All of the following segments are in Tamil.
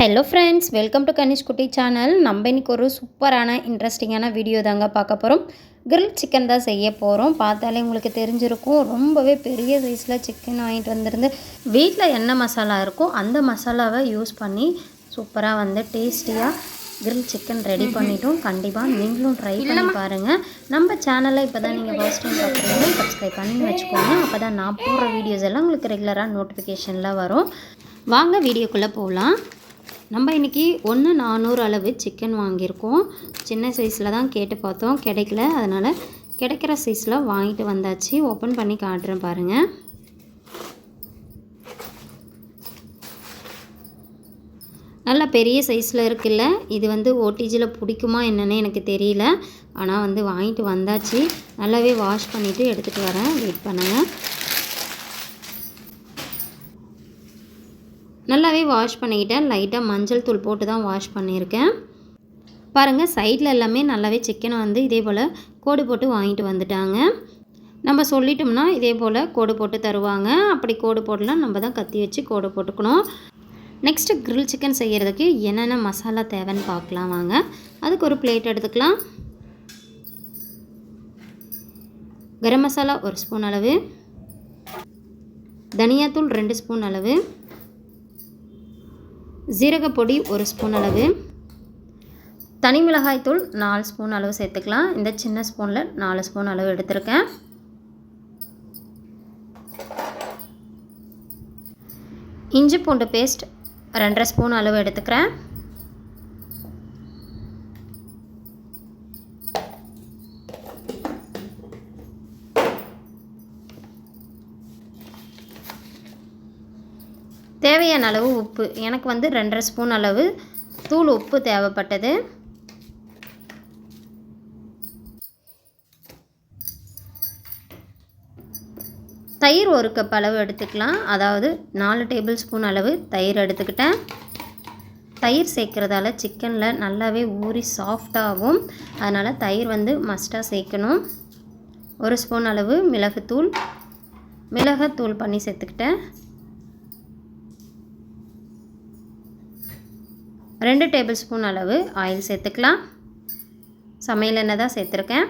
Hello friends welcome to Kanish Kutti channel நம்ம இன்னைக்கு ஒரு சூப்பரான இன்ட்ரெஸ்டிங்கான வீடியோ தாங்க பார்க்க போகிறோம் கிரில் சிக்கன் தான் செய்ய போகிறோம் பார்த்தாலே உங்களுக்கு தெரிஞ்சிருக்கும். ரொம்பவே பெரிய சைஸில் சிக்கன் வாங்கிட்டு வந்திருந்து வீட்டில் என்ன மசாலா இருக்கோ அந்த மசாலாவை யூஸ் பண்ணி சூப்பராக வந்து டேஸ்டியாக கிரில் சிக்கன் ரெடி பண்ணிட்டோம். கண்டிப்பாக நீங்களும் ட்ரை பண்ணி பாருங்கள் நம்ம சேனலை இப்போ தான் நீங்கள் ஃபர்ஸ்ட் டைம் பார்க்குறீங்க சப்ஸ்கிரைப் பண்ணி வச்சுக்கோங்க. அப்போ தான் நான் போடுற வீடியோஸ் எல்லாம் உங்களுக்கு ரெகுலராக நோட்டிஃபிகேஷனில் வரும். வாங்க வீடியோக்குள்ளே போகலாம். நம்ம இன்றைக்கி ஒன்று நானூறு அளவு சிக்கன் வாங்கியிருக்கோம். சின்ன சைஸில் தான் கேட்டு பார்த்தோம். கிடைக்கல. அதனால் கிடைக்கிற சைஸில் வாங்கிட்டு வந்தாச்சு. ஓப்பன் பண்ணி காட்டுறேன் பாருங்கள் நல்ல பெரிய சைஸில் இருக்குல்ல? இது வந்து ஓடிஜியில் பிடிக்குமா என்னன்னு எனக்கு தெரியல. ஆனால் வந்து வாங்கிட்டு வந்தாச்சு. நல்லாவே வாஷ் பண்ணிவிட்டு எடுத்துகிட்டு வரேன். வெயிட் பண்ணுங்கள் நல்லாவே வாஷ் பண்ணிக்கிட்டேன். லைட்டாக மஞ்சள் தூள் போட்டு தான் வாஷ் பண்ணியிருக்கேன். பாருங்கள் சைடில் எல்லாமே நல்லாவே சிக்கனை வந்து இதே போல் கோடு போட்டு வாங்கிட்டு வந்துட்டாங்க. நம்ம சொல்லிட்டோம்னா இதே போல் கோடு போட்டு தருவாங்க. அப்படி கோடு போடலாம் நம்ம தான் கத்தி வச்சு கோடு போட்டுக்கணும். நெக்ஸ்ட்டு கிரில் சிக்கன் செய்கிறதுக்கு என்னென்ன மசாலா தேவைன்னு பார்க்கலாம் வாங்க. அதுக்கு ஒரு பிளேட் எடுத்துக்கலாம். கரம் மசாலா ஒரு ஸ்பூன் அளவு. தனியாத்தூள் ரெண்டு ஸ்பூன் அளவு. ஜீரகப்பொடி ஒரு ஸ்பூன் அளவு. தனி மிளகாய் தூள் நாலு ஸ்பூன் அளவு சேர்த்துக்கலாம். இந்த சின்ன ஸ்பூனில் நாலு ஸ்பூன் அளவு எடுத்திருக்கேன். இஞ்சி பூண்டு பேஸ்ட் ரெண்டரை ஸ்பூன் அளவு எடுத்துக்கிறேன். அளவு உப்பு. எனக்கு வந்து ரெண்டரை ஸ்பூன் அளவு தூள் உப்பு தேவைப்பட்டது. தயிர் ஒரு கப் அளவு எடுத்துக்கலாம். அதாவது நாலு டேபிள் ஸ்பூன் அளவு தயிர் எடுத்துக்கிட்டேன். தயிர் சேர்க்குறதால சிக்கனில் நல்லாவே ஊறி சாஃப்டாகும் அதனால் தயிர் வந்து மஸ்ட்டாக சேர்க்கணும். ஒரு ஸ்பூன் அளவு மிளகுத்தூள். மிளகாத்தூள் பண்ணி சேர்த்துக்கிட்டேன். ரெண்டு டேபிள் ஸ்பூன் அளவு ஆயில் சேர்த்துக்கலாம். சமையல் எண்ணெய் தான் சேர்த்துருக்கேன்.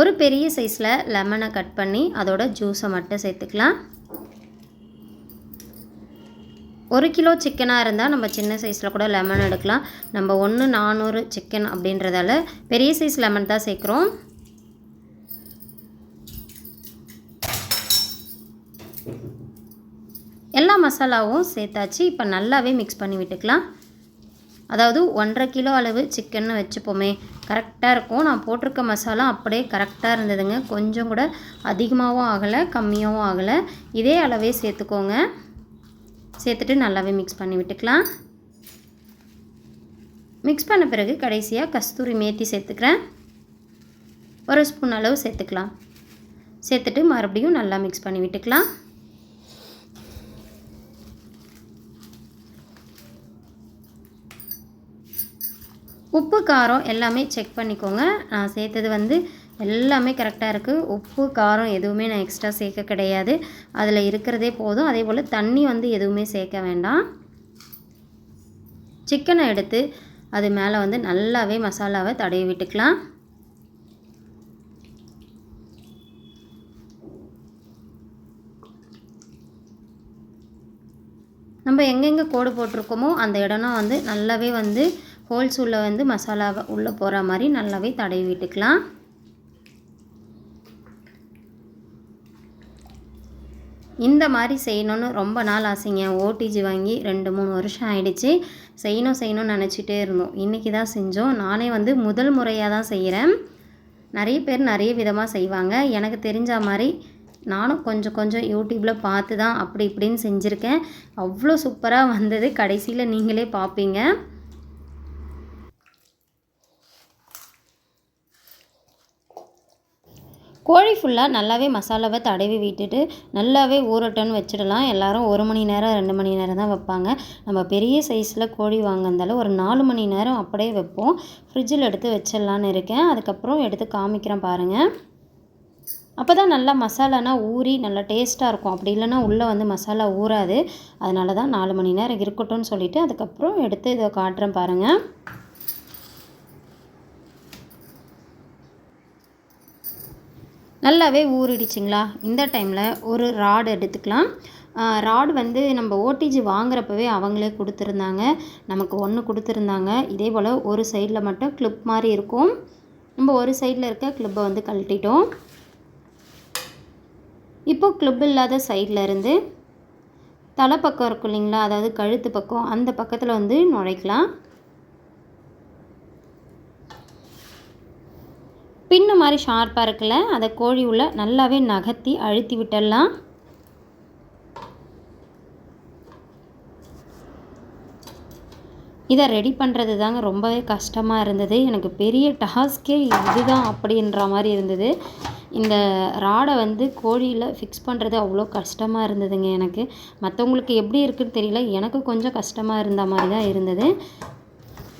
ஒரு பெரிய சைஸில் லெமனை கட் பண்ணி அதோட ஜூஸை மட்டும் சேர்த்துக்கலாம். ஒரு கிலோ சிக்கனாக இருந்தால் நம்ம சின்ன சைஸில் கூட லெமன் எடுக்கலாம். நம்ம ஒன்று நானூறு சிக்கன் அப்படின்றதால பெரிய சைஸ் லெமன் தான் சேர்க்குறோம். எல்லா மசாலாவும் சேர்த்தாச்சு. இப்போ நல்லாவே மிக்ஸ் பண்ணி விட்டுக்கலாம். அதாவது ஒன்றரை கிலோ அளவு சிக்கன் வச்சுப்போமே. கரெக்டாக இருக்கும். நான் போட்டிருக்க மசாலா அப்படியே கரெக்டாக இருந்ததுங்க. கொஞ்சம் கூட அதிகமாகவும் ஆகலை கம்மியாகவும் ஆகலை. இதே அளவே சேர்த்துக்கோங்க. சேர்த்துட்டு நல்லாவே மிக்ஸ் பண்ணி விட்டுக்கலாம். மிக்ஸ் பண்ண பிறகு கடைசியாக கஸ்தூரி மேத்தி சேர்த்துக்கிறேன். ஒரு ஸ்பூன் அளவு சேர்த்துக்கலாம். சேர்த்துட்டு மறுபடியும் நல்லா மிக்ஸ் பண்ணி விட்டுக்கலாம். உப்பு காரம் எல்லாமே செக் பண்ணிக்கோங்க. நான் சேர்த்தது வந்து எல்லாமே கரெக்டாக இருக்குது உப்பு காரம் எதுவுமே நான் எக்ஸ்ட்ரா சேர்க்க கிடையாது. அதில் இருக்கிறதே போதும். அதே போல் தண்ணி வந்து எதுவுமே சேர்க்க வேண்டாம். சிக்கனை எடுத்து அது மேலே வந்து நல்லாவே மசாலாவை தடவி விட்டுக்கலாம். நம்ம எங்கெங்கே கோடு போட்டிருக்கோமோ அந்த இடம்னா வந்து நல்லாவே வந்து ஹோல்ஸ் உள்ளே வந்து மசாலாவை உள்ளே போகிற மாதிரி நல்லாவே தடவி விட்டுக்கலாம். இந்த மாதிரி செய்யணுன்னு ரொம்ப நாள் ஆசைங்க. ஓடிஜி வாங்கி ரெண்டு மூணு வருஷம் ஆயிடுச்சு. செய்யணும் செய்யணும்னு நினச்சிட்டே இருந்தோம். இன்றைக்கி தான் செஞ்சோம். நானே வந்து முதல் முறையாக தான் செய்கிறேன் நிறைய பேர் நிறைய விதமாக செய்வாங்க. எனக்கு தெரிஞ்ச மாதிரி நானும் கொஞ்சம் கொஞ்சம் யூடியூப்பில் பார்த்து தான் அப்படி இப்படின்னு செஞ்சுருக்கேன். அவ்வளோ சூப்பராக வந்தது. கடைசியில் நீங்களே பார்ப்பீங்க. கோழி ஃபுல்லாக நல்லாவே மசாலாவை தடவி விட்டுட்டு நல்லாவே ஊறட்டன்னு வச்சிடலாம். எல்லோரும் ஒரு மணி நேரம் ரெண்டு மணி நேரம் தான் வைப்பாங்க. நம்ம பெரிய சைஸில் கோழி வாங்கினதால ஒரு நாலு மணி நேரம் அப்படியே வைப்போம். ஃப்ரிட்ஜில் எடுத்து வச்சிடலான்னு இருக்கேன். அதுக்கப்புறம் எடுத்து காமிக்கிறேன் பாருங்கள் அப்போ தான் நல்லா மசாலானா ஊறி நல்லா டேஸ்ட்டாக இருக்கும். அப்படி இல்லைனா உள்ளே வந்து மசாலா ஊறாது. அதனால தான் நாலு மணி நேரம் இருக்கட்டும்னு சொல்லிவிட்டு அதுக்கப்புறம் எடுத்து இதை காட்டுறேன் பாருங்கள் நல்லாவே ஊறிடுச்சிங்களா? இந்த டைமில் ஒரு ராடு எடுத்துக்கலாம். ராடு வந்து நம்ம ஓடிஜி வாங்குறப்பவே அவங்களே கொடுத்துருந்தாங்க. நமக்கு ஒன்று கொடுத்துருந்தாங்க. இதே போல் ஒரு சைடில் மட்டும் கிளிப் மாதிரி இருக்கும். நம்ம ஒரு சைடில் இருக்க கிளிப்பை வந்து கழட்டிட்டோம். இப்போது கிளிப் இல்லாத சைடில் இருந்து தலைப்பக்கம் இருக்கும் இல்லைங்களா? அதாவது கழுத்து பக்கம் அந்த பக்கத்தில் வந்து நுழைக்கலாம். பின்னு மாதிரி ஷார்ப்பாக இருக்குல்ல அதை கோழி உள்ள நல்லாவே நகர்த்தி அழுத்தி விட்டுடலாம். இதை ரெடி பண்ணுறது தாங்க ரொம்பவே கஷ்டமாக இருந்தது. எனக்கு பெரிய டாஸ்கே இதுதான் அப்படின்ற மாதிரி இருந்தது. இந்த ராடை வந்து கோழியில் ஃபிக்ஸ் பண்ணுறது அவ்வளோ கஷ்டமாக இருந்ததுங்க எனக்கு. மற்றவங்களுக்கு எப்படி இருக்குன்னு தெரியல எனக்கு கொஞ்சம் கஷ்டமாக இருந்த மாதிரி தான் இருந்தது.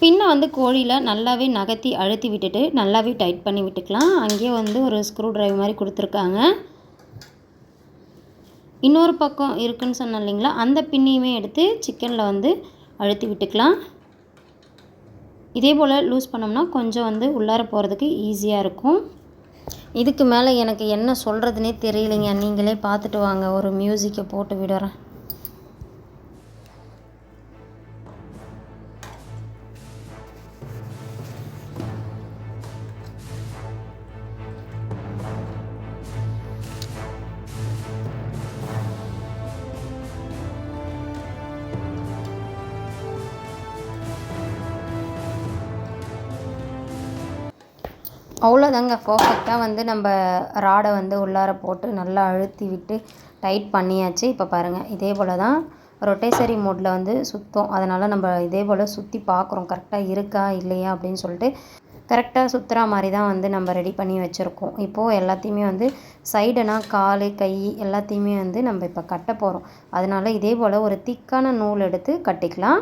பின்னை வந்து கோழியில் நல்லாவே நகர்த்தி அழுத்தி விட்டுட்டு நல்லாவே டைட் பண்ணி விட்டுக்கலாம். அங்கேயே வந்து ஒரு ஸ்க்ரூ ட்ரைவ் மாதிரி கொடுத்துருக்காங்க. இன்னொரு பக்கம் இருக்குன்னு சொன்னேன் இல்லைங்களா? அந்த பின்னையுமே எடுத்து சிக்கனில் வந்து அழுத்தி விட்டுக்கலாம். இதே போல் லூஸ் பண்ணோம்னா கொஞ்சம் வந்து உள்ளார போகிறதுக்கு ஈஸியாக இருக்கும். இதுக்கு மேலே எனக்கு என்ன சொல்கிறதுனே தெரியலைங்க. நீங்களே பார்த்துட்டு வாங்க. ஒரு மியூசிக்கை போட்டு விடுறேன். அவ்வளோதாங்க பர்ஃபெக்டாக வந்து நம்ம ராடை வந்து உள்ளார போட்டு நல்லா அழுத்தி விட்டு டைட் பண்ணியாச்சு. இப்போ பாருங்கள் இதே போல் தான் ரொட்டேசரி மோட்டில் வந்து சுத்தம். அதனால் நம்ம இதே போல் சுற்றி பார்க்குறோம் கரெக்டாக இருக்கா இல்லையா அப்படின்னு சொல்லிட்டு கரெக்டாக சுற்றுற மாதிரி தான் வந்து நம்ம ரெடி பண்ணி வச்சுருக்கோம். இப்போது எல்லாத்தையுமே வந்து சைடுனா கால் கை எல்லாத்தையுமே வந்து நம்ம இப்போ கட்ட போகிறோம் அதனால் இதே போல் ஒரு திக்கான நூல் எடுத்து கட்டிக்கலாம்.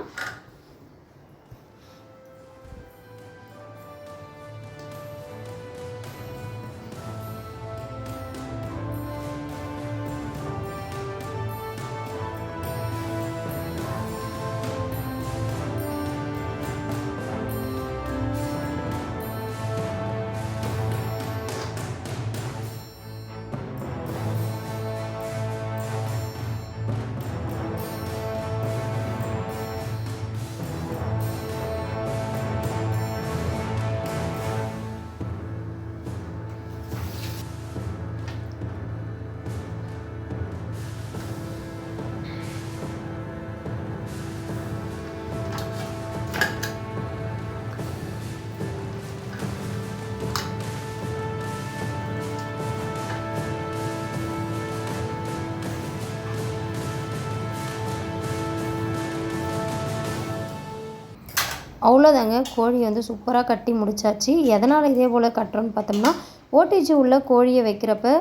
அவ்வளோதாங்க. கோழி வந்து சூப்பராக கட்டி முடிச்சாச்சு. எதனால் இதே போல் கட்டுறோன்னு பார்த்தோம்னா ஓடிஜி உள்ள கோழியை வைக்கிறப்ப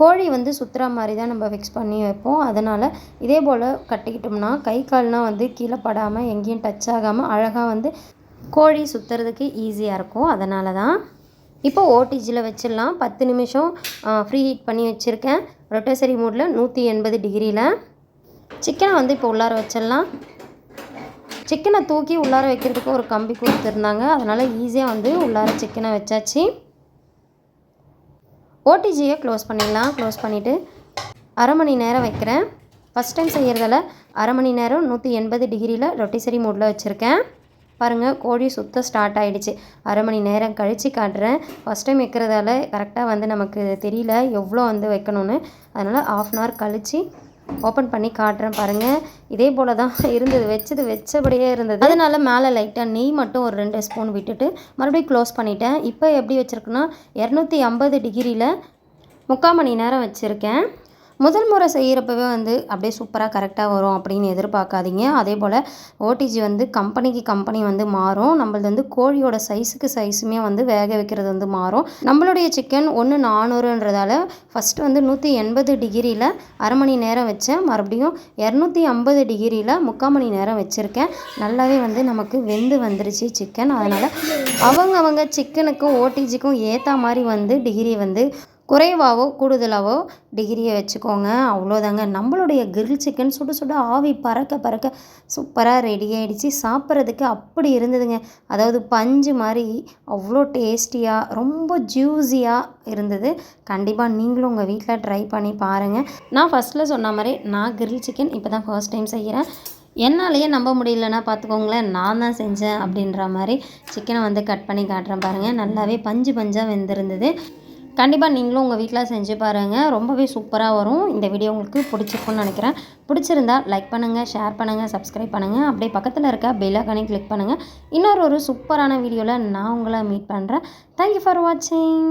கோழி வந்து சுற்றுற மாதிரி தான் நம்ம ஃபிக்ஸ் பண்ணி வைப்போம். அதனால் இதே போல் கட்டிக்கிட்டோம்னா கை கால்னால் வந்து கீழே படாமல் எங்கேயும் டச் ஆகாமல் அழகாக வந்து கோழி சுற்றுறதுக்கு ஈஸியாக இருக்கும். அதனால தான் இப்போ ஓடிஜியில் வச்சிடலாம். பத்து நிமிஷம் ஃப்ரீ ஹீட் பண்ணி வச்சுருக்கேன். ரொட்டேசரி மூடில் நூற்றி எண்பது டிகிரியில் சிக்கனை வந்து இப்போ உள்ளார வச்சிடலாம். சிக்கனை தூக்கி உள்ளார வைக்கிறதுக்கு ஒரு கம்பி கொடுத்துருந்தாங்க. அதனால் ஈஸியாக வந்து உள்ளார சிக்கனை வச்சாச்சு. ஓடிஜியை க்ளோஸ் பண்ணிடலாம். க்ளோஸ் பண்ணிவிட்டு அரை மணி நேரம் வைக்கிறேன். ஃபஸ்ட் டைம் செய்கிறதால அரை மணி நேரம் நூற்றி எண்பது டிகிரியில் ரொட்டிசரி மூடில் வச்சுருக்கேன். பாருங்கள் கோழி சுத்த ஸ்டார்ட் ஆகிடுச்சு அரை மணி நேரம் கழித்து காட்டுறேன். ஃபஸ்ட் டைம் வைக்கிறதால கரெக்டாக வந்து நமக்கு தெரியல எவ்வளோ வந்து வைக்கணும்னு. அதனால் ஆஃப் அன் ஹவர் கழித்து ஓப்பன் பண்ணி காட்டுறேன் பாருங்கள் இதே போல் தான் இருந்தது. வச்சது வச்சபடியே இருந்தது. அதனால் மேலே லைட்டாக நெய் மட்டும் ஒரு ரெண்டு ஸ்பூன் விட்டுட்டு மறுபடியும் க்ளோஸ் பண்ணிட்டேன். இப்போ எப்படி வச்சுருக்குன்னா இரநூத்தி ஐம்பது டிகிரியில் முக்கால் மணி நேரம் வச்சுருக்கேன். முதல் முறை செய்கிறப்பவே வந்து அப்படியே சூப்பராக கரெக்டாக வரும் அப்படின்னு எதிர்பார்க்காதீங்க. அதே போல் ஓடிஜி வந்து கம்பெனிக்கு கம்பெனி வந்து மாறும். நம்மளது வந்து கோழியோட சைஸுக்கு சைஸுமே வந்து வேக வைக்கிறது வந்து மாறும். நம்மளுடைய சிக்கன் ஒன்று நானூறுன்றதால ஃபஸ்ட்டு வந்து நூற்றி எண்பது டிகிரியில் அரை மணி நேரம் வச்சேன். மறுபடியும் இரநூத்தி ஐம்பது டிகிரியில் முக்கால் மணி நேரம் வச்சுருக்கேன். நல்லாவே வந்து நமக்கு வெந்து வந்துருச்சு சிக்கன் அதனால் அவங்க அவங்க சிக்கனுக்கும் ஓடிஜிக்கும் ஏற்ற மாதிரி வந்து டிகிரி வந்து குறைவாகவோ கூடுதலாகவோ டிகிரியை வச்சுக்கோங்க. அவ்வளோதாங்க. நம்மளுடைய கிரில் சிக்கன் சுட சுட ஆவி பறக்க பறக்க சூப்பராக ரெடி ஆகிடுச்சு சாப்பிட்றதுக்கு அப்படி இருந்ததுங்க. அதாவது பஞ்சு மாதிரி அவ்வளோ டேஸ்டியாக ரொம்ப ஜூஸியாக இருந்தது. கண்டிப்பாக நீங்களும் உங்கள் வீட்டில் ட்ரை பண்ணி பாருங்கள் நான் ஃபஸ்ட்டில் சொன்ன மாதிரி நான் கிரில் சிக்கன் இப்போ தான் ஃபர்ஸ்ட் டைம் செய்கிறேன் என்னாலேயே நம்ப முடியலன்னா பார்த்துக்கோங்களேன் நான் தான் செஞ்சேன் அப்படின்ற மாதிரி சிக்கனை வந்து கட் பண்ணி காட்டுறேன் பாருங்கள் நல்லாவே பஞ்சு பஞ்சாக வெந்திருந்தது. கண்டிப்பாக நீங்களும் உங்கள் வீட்டில் செஞ்சு பாருங்கள் ரொம்பவே சூப்பராக வரும். இந்த வீடியோ உங்களுக்கு பிடிச்சிருக்குன்னு நினைக்கிறேன். பிடிச்சிருந்தா லைக் பண்ணுங்கள் ஷேர் பண்ணுங்கள் சப்ஸ்கிரைப் பண்ணுங்கள் அப்படியே பக்கத்தில் இருக்க பெல்லாக்கானே கிளிக் பண்ணுங்கள் இன்னொரு ஒரு சூப்பரான வீடியோவில் நான் உங்களை மீட் பண்ணுறேன் தேங்க்யூ ஃபார் வாட்சிங்